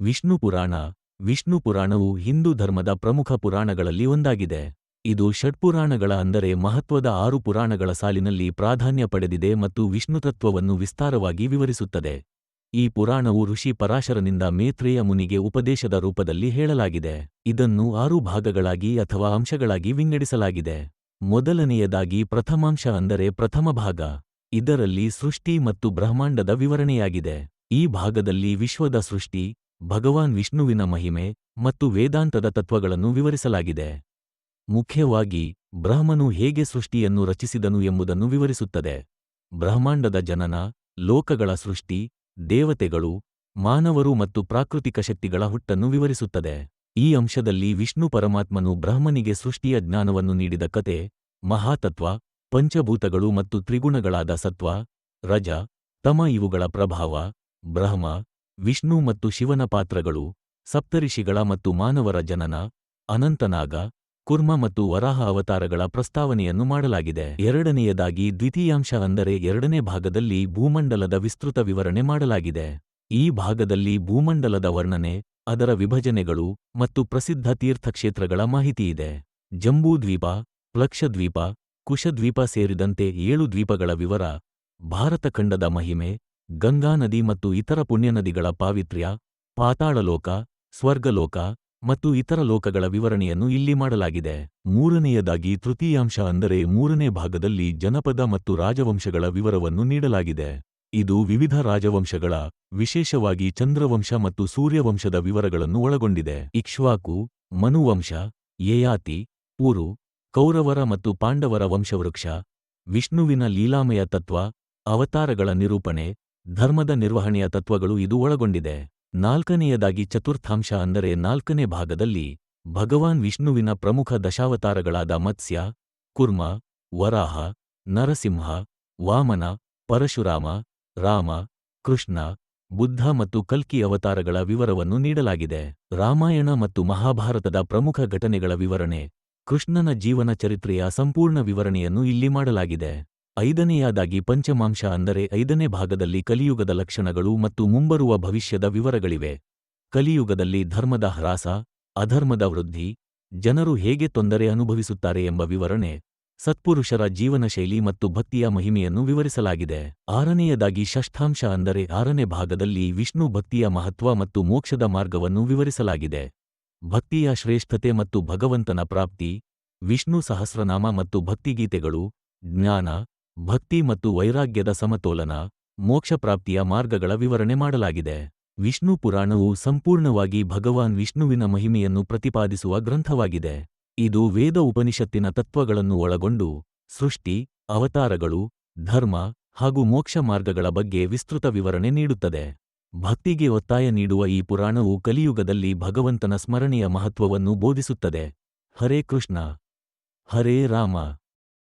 ವಿಷ್ಣು ಪುರಾಣ. ವಿಷ್ಣು ಪುರಾಣವು ಹಿಂದೂ ಧರ್ಮದ ಪ್ರಮುಖ ಪುರಾಣಗಳಲ್ಲಿ ಒಂದಾಗಿದೆ. ಇದು ಷಟ್ಪುರಾಣಗಳ ಅಂದರೆ ಮಹತ್ವದ ಆರು ಪುರಾಣಗಳ ಸಾಲಿನಲ್ಲಿ ಪ್ರಾಧಾನ್ಯ ಪಡೆದಿದೆ ಮತ್ತು ವಿಷ್ಣುತತ್ವವನ್ನು ವಿಸ್ತಾರವಾಗಿ ವಿವರಿಸುತ್ತದೆ. ಈ ಪುರಾಣವು ಋಷಿ ಪರಾಶರನಿಂದ ಮೇತ್ರೇಯ ಮುನಿಗೆ ಉಪದೇಶದ ರೂಪದಲ್ಲಿ ಹೇಳಲಾಗಿದೆ. ಇದನ್ನು ಆರು ಭಾಗಗಳಾಗಿ ಅಥವಾ ಅಂಶಗಳಾಗಿ ವಿಂಗಡಿಸಲಾಗಿದೆ. ಮೊದಲನೆಯದಾಗಿ ಪ್ರಥಮಾಂಶ ಅಂದರೆ ಪ್ರಥಮ ಭಾಗ. ಇದರಲ್ಲಿ ಸೃಷ್ಟಿ ಮತ್ತು ಬ್ರಹ್ಮಾಂಡದ ವಿವರಣೆಯಾಗಿದೆ. ಈ ಭಾಗದಲ್ಲಿ ವಿಶ್ವದ ಸೃಷ್ಟಿ ಭಗವಾನ್ ವಿಷ್ಣುವಿನ ಮಹಿಮೆ ಮತ್ತು ವೇದಾಂತದ ತತ್ವಗಳನ್ನು ವಿವರಿಸಲಾಗಿದೆ. ಮುಖ್ಯವಾಗಿ, ಬ್ರಹ್ಮನು ಹೇಗೆ ಸೃಷ್ಟಿಯನ್ನು ರಚಿಸಿದನು ಎಂಬುದನ್ನು ವಿವರಿಸುತ್ತದೆ. ಬ್ರಹ್ಮಾಂಡದ ಜನನ, ಲೋಕಗಳ ಸೃಷ್ಟಿ, ದೇವತೆಗಳು, ಮಾನವರು ಮತ್ತು ಪ್ರಾಕೃತಿಕ ಶಕ್ತಿಗಳ ಹುಟ್ಟನ್ನು ವಿವರಿಸುತ್ತದೆ. ಈ ಅಂಶದಲ್ಲಿ ವಿಷ್ಣು ಪರಮಾತ್ಮನು ಬ್ರಹ್ಮನಿಗೆ ಸೃಷ್ಟಿಯ ಜ್ಞಾನವನ್ನು ನೀಡಿದ ಕತೆ ಮಹಾತತ್ವ, ಪಂಚಭೂತಗಳು ಮತ್ತು ತ್ರಿಗುಣಗಳಾದ ಸತ್ವ, ರಜ, ತಮ ಇವುಗಳ ಪ್ರಭಾವ, ಬ್ರಹ್ಮ ವಿಷ್ಣು ಮತ್ತು ಶಿವನ ಪಾತ್ರಗಳು ಸಪ್ತರಿಷಿಗಳ ಮತ್ತು ಮಾನವರ ಜನನ, ಅನಂತನಾಗ, ಕುರ್ಮ ಮತ್ತು ವರಾಹ ಅವತಾರಗಳ ಪ್ರಸ್ತಾವನೆಯನ್ನು ಮಾಡಲಾಗಿದೆ. ಎರಡನೆಯದಾಗಿ ದ್ವಿತೀಯಾಂಶ ಅಂದರೆ ಎರಡನೇ ಭಾಗದಲ್ಲಿ ಭೂಮಂಡಲದ ವಿಸ್ತೃತ ವಿವರಣೆ ಮಾಡಲಾಗಿದೆ. ಈ ಭಾಗದಲ್ಲಿ ಭೂಮಂಡಲದ ವರ್ಣನೆ, ಅದರ ವಿಭಜನೆಗಳು ಮತ್ತು ಪ್ರಸಿದ್ಧ ತೀರ್ಥಕ್ಷೇತ್ರಗಳ ಮಾಹಿತಿಯಿದೆ ಜಂಬೂದ್ವೀಪ ಪ್ಲಕ್ಷದ್ವೀಪ ಕುಶದ್ವೀಪ ಸೇರಿದಂತೆ ಏಳು ದ್ವೀಪಗಳ ವಿವರ ಭಾರತಖಂಡದ ಮಹಿಮೆ ಗಂಗಾ ನದಿ ಮತ್ತು ಇತರ ಪುಣ್ಯನದಿಗಳ ಪಾವಿತ್ರ್ಯ, ಪಾತಾಳಲೋಕ, ಸ್ವರ್ಗಲೋಕ ಮತ್ತು ಇತರ ಲೋಕಗಳ ವಿವರಣೆಯನ್ನು ಇಲ್ಲಿ ಮಾಡಲಾಗಿದೆ. ಮೂರನೆಯದಾಗಿ ತೃತೀಯಾಂಶ ಅಂದರೆ ಮೂರನೇ ಭಾಗದಲ್ಲಿ ಜನಪದ ಮತ್ತು ರಾಜವಂಶಗಳ ವಿವರವನ್ನು ನೀಡಲಾಗಿದೆ. ಇದು ವಿವಿಧ ರಾಜವಂಶಗಳ, ವಿಶೇಷವಾಗಿ ಚಂದ್ರವಂಶ ಮತ್ತು ಸೂರ್ಯವಂಶದ ವಿವರಗಳನ್ನು ಒಳಗೊಂಡಿದೆ. ಇಕ್ಷ್ವಾಕು, ಮನುವಂಶ, ಯಯಾತಿ, ಊರು, ಕೌರವರ ಮತ್ತು ಪಾಂಡವರ ವಂಶವೃಕ್ಷ, ವಿಷ್ಣುವಿನ ಲೀಲಾಮಯ ತತ್ವ, ಅವತಾರಗಳ ನಿರೂಪಣೆ ಧರ್ಮದ ನಿರ್ವಹಣೆಯ ತತ್ವಗಳು ಇದು ಒಳಗೊಂಡಿದೆ. ನಾಲ್ಕನೆಯದಾಗಿ ಚತುರ್ಥಾಂಶ ಅಂದರೆ ನಾಲ್ಕನೇ ಭಾಗದಲ್ಲಿ ಭಗವಾನ್ ವಿಷ್ಣುವಿನ ಪ್ರಮುಖ ದಶಾವತಾರಗಳಾದ ಮತ್ಸ್ಯ, ಕುರ್ಮ, ವರಾಹ, ನರಸಿಂಹ, ವಾಮನ, ಪರಶುರಾಮ, ರಾಮ, ಕೃಷ್ಣ, ಬುದ್ಧ ಮತ್ತು ಕಲ್ಕಿ ಅವತಾರಗಳ ವಿವರವನ್ನು ನೀಡಲಾಗಿದೆ. ರಾಮಾಯಣ ಮತ್ತು ಮಹಾಭಾರತದ ಪ್ರಮುಖ ಘಟನೆಗಳ ವಿವರಣೆ, ಕೃಷ್ಣನ ಜೀವನ ಚರಿತ್ರೆಯ ಸಂಪೂರ್ಣ ವಿವರಣೆಯನ್ನು ಇಲ್ಲಿ ಮಾಡಲಾಗಿದೆ. ಐದನೆಯದಾಗಿ ಪಂಚಮಾಂಶ ಅಂದರೆ ಐದನೇ ಭಾಗದಲ್ಲಿ ಕಲಿಯುಗದ ಲಕ್ಷಣಗಳು ಮತ್ತು ಮುಂಬರುವ ಭವಿಷ್ಯದ ವಿವರಗಳಿವೆ. ಕಲಿಯುಗದಲ್ಲಿ ಧರ್ಮದ ಹ್ರಾಸ, ಅಧರ್ಮದ ವೃದ್ಧಿ, ಜನರು ಹೇಗೆ ತೊಂದರೆ ಅನುಭವಿಸುತ್ತಾರೆ ಎಂಬ ವಿವರಣೆ, ಸತ್ಪುರುಷರ ಜೀವನಶೈಲಿ ಮತ್ತು ಭಕ್ತಿಯ ಮಹಿಮೆಯನ್ನು ವಿವರಿಸಲಾಗಿದೆ. ಆರನೆಯದಾಗಿ ಷಷ್ಠಾಂಶ ಅಂದರೆ ಆರನೇ ಭಾಗದಲ್ಲಿ ವಿಷ್ಣು ಭಕ್ತಿಯ ಮಹತ್ವ ಮತ್ತು ಮೋಕ್ಷದ ಮಾರ್ಗವನ್ನು ವಿವರಿಸಲಾಗಿದೆ. ಭಕ್ತಿಯ ಶ್ರೇಷ್ಠತೆ ಮತ್ತು ಭಗವಂತನ ಪ್ರಾಪ್ತಿ, ವಿಷ್ಣು ಸಹಸ್ರನಾಮ ಮತ್ತು ಭಕ್ತಿಗೀತೆಗಳು, ಜ್ಞಾನ ಭಕ್ತಿ ಮತ್ತು ವೈರಾಗ್ಯದ ಸಮತೋಲನ ಮೋಕ್ಷಪ್ರಾಪ್ತಿಯ ಮಾರ್ಗಗಳ ವಿವರಣೆ ಮಾಡಲಾಗಿದೆ. ವಿಷ್ಣು ಪುರಾಣವು ಸಂಪೂರ್ಣವಾಗಿ ಭಗವಾನ್ ವಿಷ್ಣುವಿನ ಮಹಿಮೆಯನ್ನು ಪ್ರತಿಪಾದಿಸುವ ಗ್ರಂಥವಾಗಿದೆ. ಇದು ವೇದ ಉಪನಿಷತ್ತಿನ ತತ್ವಗಳನ್ನು ಒಳಗೊಂಡು ಸೃಷ್ಟಿ, ಅವತಾರಗಳು, ಧರ್ಮ ಹಾಗೂ ಮೋಕ್ಷ ಮಾರ್ಗಗಳ ಬಗ್ಗೆ ವಿಸ್ತೃತ ವಿವರಣೆ ನೀಡುತ್ತದೆ. ಭಕ್ತಿಗೆ ಒತ್ತಾಯ ನೀಡುವ ಈ ಪುರಾಣವು ಕಲಿಯುಗದಲ್ಲಿ ಭಗವಂತನ ಸ್ಮರಣೆಯ ಮಹತ್ವವನ್ನು ಬೋಧಿಸುತ್ತದೆ. ಹರೇ ಕೃಷ್ಣ, ಹರೇ ರಾಮ.